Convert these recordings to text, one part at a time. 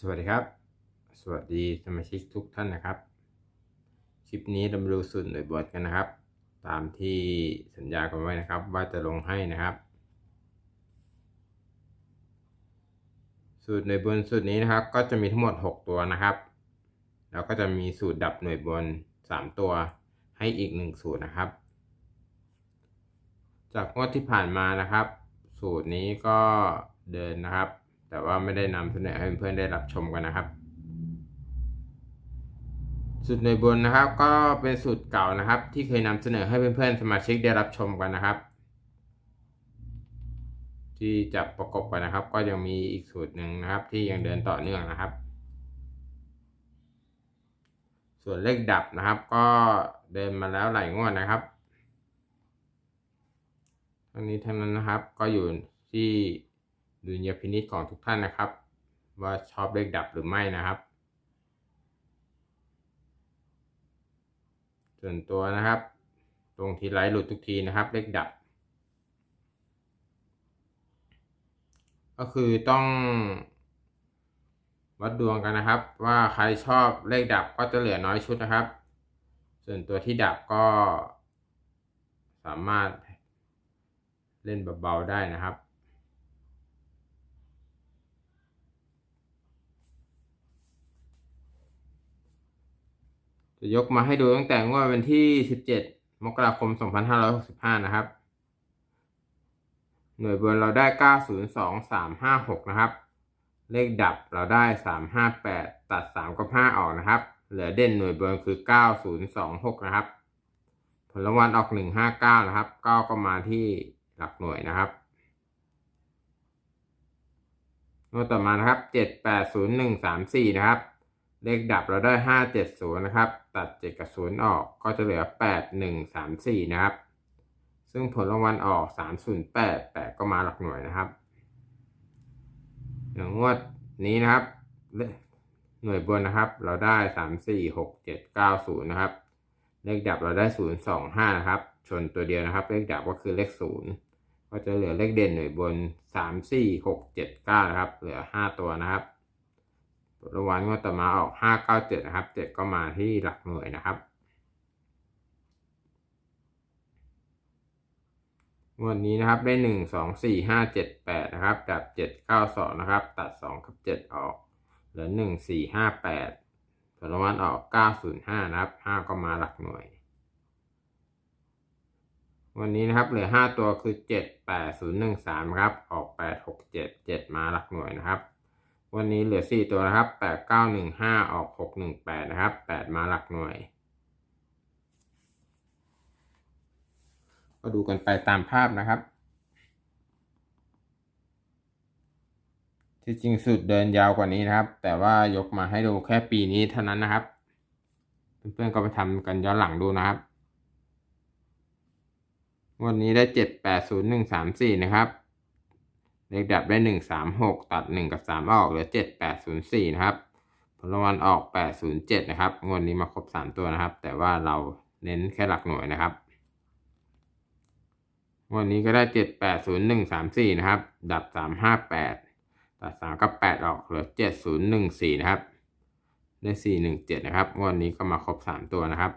สวัสดีครับ สวัสดีสมาชิกทุกท่านนะครับ คลิปนี้เรามาดูสูตรหน่วยบวชกันนะครับ ตามที่สัญญากันไว้นะครับ ว่าจะลงให้นะครับ สูตรหน่วยบนสูตรนี้นะครับ ก็จะมีทั้งหมด 6 ตัวนะครับ แล้วก็จะมีสูตรดับหน่วยบน 3 ตัวให้อีก 1 สูตรนะครับ จากงวดที่ผ่านมานะครับ สูตรนี้ก็เดินนะครับ แต่ว่าไม่ได้นำเสนอให้เพื่อนๆได้รับชมกันนะครับ สูตรในบนนะครับ ก็เป็นสูตรเก่านะครับ ที่เคยนำเสนอให้เพื่อนๆสมาชิกได้รับชมกันนะครับ ที่จะประกบกันนะครับ ก็ยังมีอีกสูตรหนึ่งนะครับ ที่ยังเดินต่อเนื่องนะครับ ส่วนเลขดับนะครับ ก็เดินมาแล้วหลายงวดนะครับทั้งนี้ทั้งนั้นนะครับก็อยู่ที่ ดุลยพินิจของทุกท่านนะครับ ว่าชอบเลขดับหรือไม่นะครับ ส่วนตัวนะครับ ตรงทีไลท์หลุดทุกทีนะครับ เลขดับ ก็คือต้องวัดดวงกันนะครับ ว่าใครชอบเลขดับก็จะเหลือน้อยชุดนะครับ ส่วนตัวที่ดับก็สามารถเล่นเบาๆได้นะครับ จะยกมาให้ดูตั้งแต่งวดวันที่ 17 มกราคม 2565 นะครับ หน่วยบนเราได้ 902356 นะครับ เลขดับเราได้ 358 ตัด 3 กับ 5 ออกนะครับ เหลือเด่นหน่วยบนคือ 9026 นะครับ ผลรางวัลออก 159 นะครับ ก็ก็มาที่หลักหน่วยนะครับงวดต่อมานะครับ 780134 นะครับ เลขดับเราได้ 570 นะครับ ตัด 7 กับ 0 ออกก็จะเหลือ 8134 นะครับ ซึ่งผลรางวัลออก 308 8 ก็มาหลักหน่วยนะครับอย่างงวดนี้นะครับ หน่วยบนนะครับ เราได้ 3 4 6 7 9 0 นะครับ เลขดับเราได้ 0 2 5 นะครับ ชนตัวเดียวนะครับ เลขดับก็คือเลข 0 ก็จะเหลือเลขเด่นหน่วยบน 3 4 6 7 9 นะครับ เหลือ 5 ตัวนะครับ รางวัลงวดต่อมาออก 597 นะครับ 7 ก็มาที่หลักหน่วยนะครับ งวดนี้นะครับได้ 1 2 4 5 7 8 นะครับ ดับ 7 9 2 นะครับ ตัด 2 กับ 7 ออก เหลือ 1 4 5 8ผลรางวัลออก 905 นะครับ 5 ก็มาหลักหน่วย วันนี้นะครับเหลือ 5 ตัวคือ 7 8 0 1 3 ครับ ออก 8 6 7 7 มาหลักหน่วยนะครับ วันนี้เหลือ4ตัวนะครับ8 9 1 5ออก6 1 8นะครับ8มาหลักหน่วย ก็ดูกันไปตามภาพนะครับ ที่จริงสุดเดินยาวกว่านี้นะครับ แต่ว่ายกมาให้ดูแค่ปีนี้เท่านั้นนะครับ เพื่อนๆก็ไปทำกันย้อนหลังดูนะครับ วันนี้ได้7 8 0 1 3 4นะครับ เลขดับได้ 1 3 6 ตัด 1 กับ 3 ออกเหลือ 7 8 0 4 นะครับผลรางวัลออก 8 0 7 นะครับงวดนี้มาครบ 3 ตัวนะครับ แต่ว่าเราเน้นแค่หลักหน่วยนะครับวันนี้ก็ได้ 7 8 0 1 3 4 นะครับ ดับ 3 5 8 ตัด 3 กับ 8 ออกเหลือ 7 0 1 4 นะครับ ได้ 4 1 7 นะครับงวดนี้ก็มาครบ 3 ตัวนะครับ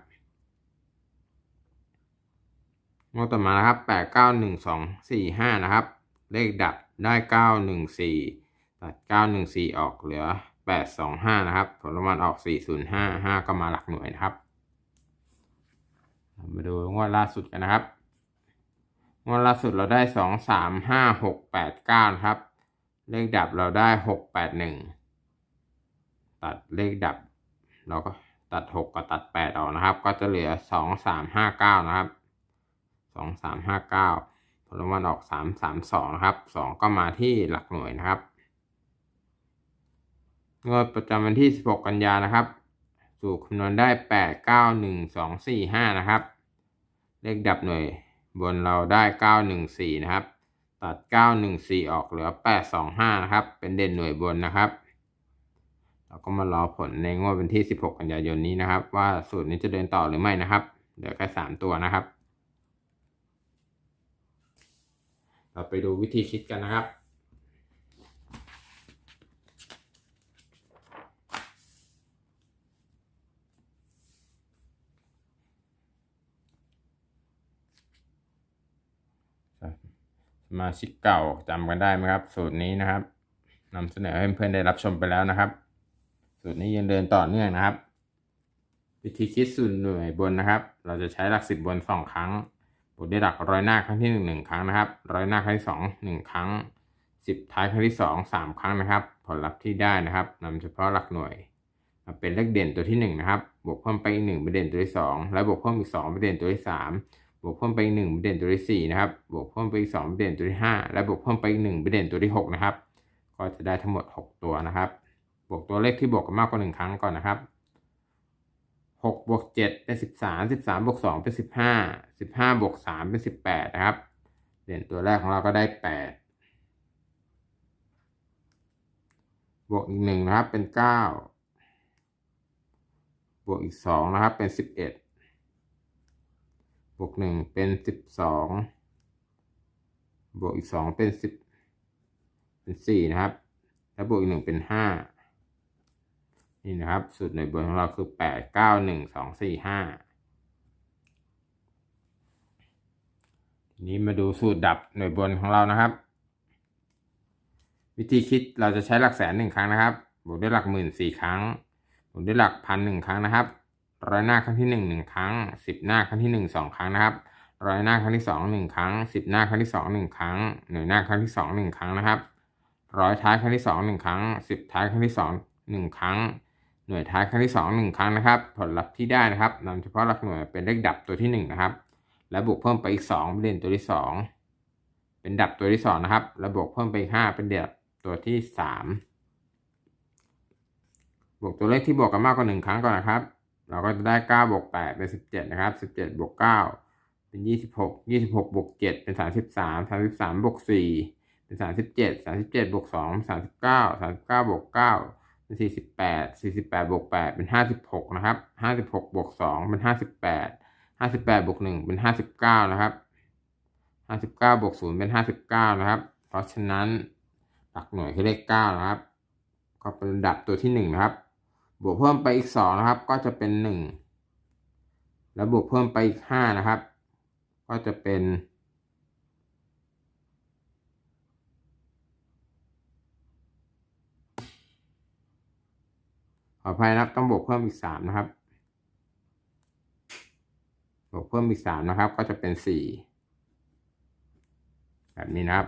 งวดต่อมานะครับ 8 9 1 2 4 5 นะครับ เลขดับ ได้ 9 1 4 ตัด 9 1 4 ออกเหลือ 8 2 5 นะครับ ผลรางวัลออก 4 0 5 5 ก็มาหลักหน่วยนะครับ มาดูงวดล่าสุดกันนะครับ งวดล่าสุดเราได้ 2 3 5 6 8 9 นะครับ เลขดับเราได้ 6 8 1 ตัดเลขดับ เราก็ตัด 6 กับตัด 8 ออกนะครับ ก็จะเหลือ 2 3 5 9 นะครับ 2 3 5 9 ผลรางวัลออก 3 3 2 นะครับ 2 ก็มาที่หลักหน่วยนะครับงวดประจำวันที่ 16 กันยานะครับ สูตรคำนวณได้ 8 9 1 2 4 5 นะครับ เลขดับหน่วยบนเราได้ 914 นะครับ ตัด 914 ออกเหลือ 825 นะครับ เป็นเด่นหน่วยบนนะครับ เราก็มารอผลในงวดวันที่ 16 กันยายนนี้นะครับ ว่าสูตรนี้จะเดินต่อหรือไม่นะครับ เหลือแค่ 3 ตัวนะครับ ไปดูวิธีคิดกันนะครับ สมาชิกเก่าจำกันได้ไหมครับ สูตรนี้นะครับนำเสนอให้เพื่อนๆได้รับชมไปแล้วนะครับ สูตรนี้ยังเดินต่อเนื่องนะครับ วิธีคิดสูตรหน่วยบนนะครับ เราจะใช้หลักสิบบนสองครั้ง บวกด้วยหลักร้อยหน้าครั้งที่หนึ่งหนึ่งครั้งนะครับร้อยหน้าครั้งที่สองหนึ่งครั้งสิบท้ายครั้งที่สองสามครั้งนะครับ ผลลัพธ์ที่ได้นะครับนำเฉพาะหลักหน่วยมาเป็นเลขเด่นตัวที่หนึ่งนะครับ บวกเพิ่มไปอีกหนึ่งเป็นเด่นตัวที่สองแล้วบวกเพิ่มอีกสองเป็นเด่นตัวที่สามบวกเพิ่มไปอีกหนึ่งเป็นเด่นตัวที่สี่นะครับ บวกเพิ่มไปอีกสองเป็นเด่นตัวที่ห้าและบวกเพิ่มไปอีกหนึ่งเป็นเด่นตัวที่หกนะครับ ก็จะได้ทั้งหมดหกตัวนะครับ บวกตัวเลขที่บวกกันมากกว่าหนึ่งครั้งก่อนนะครับ หกบวกเจ็ดเป็นสิบสามสิบสามบวกสองเป็นสิบห้าสิบห้าบวกสามเป็นสิบแปดนะครับเด่นตัวแรกของเราก็ได้แปดบวกอีกหนึ่งนะครับเป็นเก้าบวกอีกสองนะครับเป็นสิบเอ็ดบวกหนึ่งเป็นสิบสองบวกอีกสองเป็นสิบเป็นสี่นะครับ แล้วบวกอีกหนึ่งเป็นห้า นี่นะครับ สูตรหน่วยบนของเราคือแปดเก้าหนึ่งสองสี่ห้าทีนี้มาดูสูตรดับหน่วยบนของเรานะครับ วิธีคิดเราจะใช้หลักแสนหนึ่งครั้งนะครับ บวกด้วยหลักหมื่นสี่ครั้ง บวกด้วยหลักพันหนึ่งครั้งนะครับร้อยหน้าครั้งที่หนึ่งหนึ่งครั้งสิบหน้าครั้งที่หนึ่งสองครั้งนะครับร้อยหน้าครั้งที่สองหนึ่งครั้งสิบหน้าครั้งที่สองหนึ่งครั้งหน่วยหน้าครั้งที่สองหนึ่งครั้งนะครับร้อยท้ายครั้งที่สองหนึ่งครั้งสิบท้ายครั้งที่สองหนึ่งครั้ง หน่วยท้ายครั้งที่สองหนึ่งครั้งนะครับ ผลลัพธ์ที่ได้นะครับนำเฉพาะหลักหน่วยเป็นเลขดับตัวที่หนึ่งนะครับ และบวกเพิ่มไปอีกสองเป็นเด่นตัวที่สองเป็นดับตัวที่สองนะครับ แล้วบวกเพิ่มไปอีกห้าเป็นเด่นตัวที่สามบวกตัวเลขที่บวกกันมากกว่าหนึ่งครั้งก่อนนะครับ เราก็จะได้เก้าบวกแปดเป็นสิบเจ็ดนะครับสิบเจ็ดบวกเก้าเป็นยี่สิบหกยี่สิบหกบวกเจ็ดเป็นสามสิบสามสามสิบสามบวกสี่เป็นสามสิบเจ็ดสามสิบเจ็ดบวกสองสามสิบเก้าสามสิบเก้าบวกเก้า เป็นสี่สิบแปดสี่สิบแปดบวกแปดเป็นห้าสิบหกนะครับห้าสิบหกบวกสองเป็นห้าสิบแปดห้าสิบแปดบวกหนึ่งเป็นห้าสิบเก้านะครับห้าสิบเก้าบวกศูนย์เป็นห้าสิบเก้านะครับ เพราะฉะนั้นหลักหน่วยคือเลขเก้านะครับ ก็เป็นระดับตัวที่หนึ่งนะครับ บวกเพิ่มไปอีกสองนะครับ ก็จะเป็นหนึ่งแล้วบวกเพิ่มไปอีกห้านะครับ ก็จะเป็น ออภัยนะครับต้องบวกเพิ่มอีกสามนะครับ บวกเพิ่มอีกสามนะครับ ก็จะเป็นสี่แบบนี้นะครับ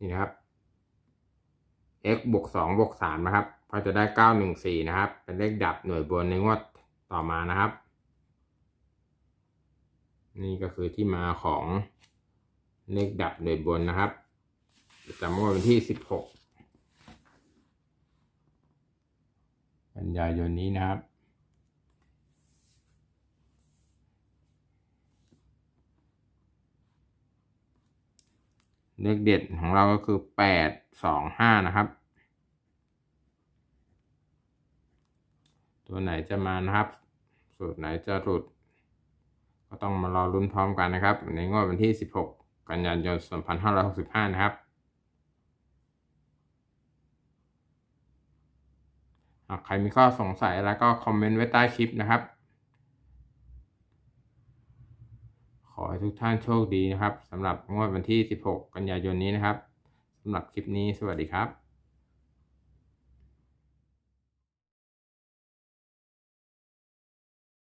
นี่นะครับ x บวกสองบวกสามนะครับ ก็จะได้เก้าหนึ่งสี่นะครับ เป็นเลขดับหน่วยบนในงวดต่อมานะครับ นี่ก็คือที่มาของเลขดับหน่วยบนนะครับ จำงวดวันที่สิบหกกันยายนนี้นะครับ เลขเด็ดของเราก็คือแปดสองห้านะครับ ตัวไหนจะมานะครับ สูตรไหนจะหลุด ก็ต้องมารอลุ้นพร้อมกันนะครับ ในงวดวันที่ 16 กันยายน 2565 นะครับ หาก ใครมีข้อสงสัยแล้วก็คอมเมนต์ไว้ใต้คลิปนะครับ ขอให้ทุกท่านโชคดีนะครับสำหรับงวดวันที่ 16 กันยายนนี้นะครับสำหรับคลิปนี้สวัสดีครับ